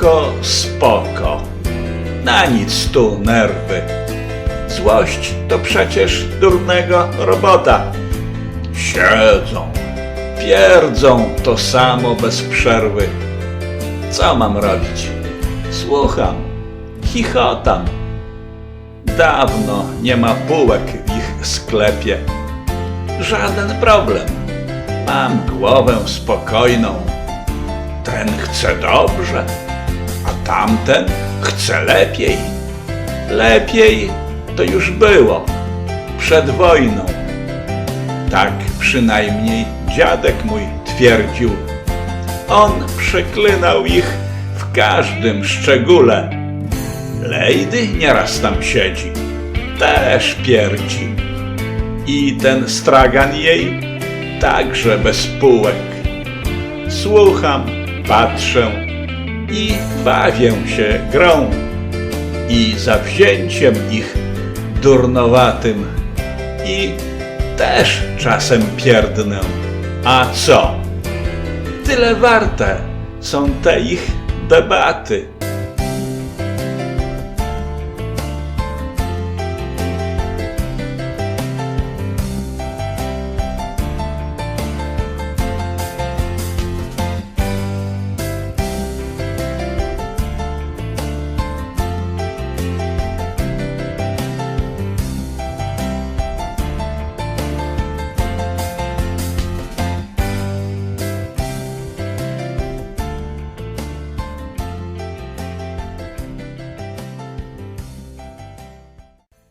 Spoko, spoko. Na nic tu nerwy. Złość to przecież durnego robota. Siedzą, pierdzą to samo bez przerwy. Co mam robić? Słucham, chichotam. Dawno nie ma półek w ich sklepie. Żaden problem. Mam głowę spokojną. Ten chce dobrze, a tamten chce lepiej. Lepiej to już było przed wojną. Tak przynajmniej dziadek mój twierdził. On przeklinał ich w każdym szczególe. Lejdy nieraz tam siedzi, też pierdzi. I ten stragan jej także bez półek. Słucham, patrzę i bawię się grą i zawzięciem ich durnowatym i też czasem pierdnę. A co? Tyle warte są te ich debaty.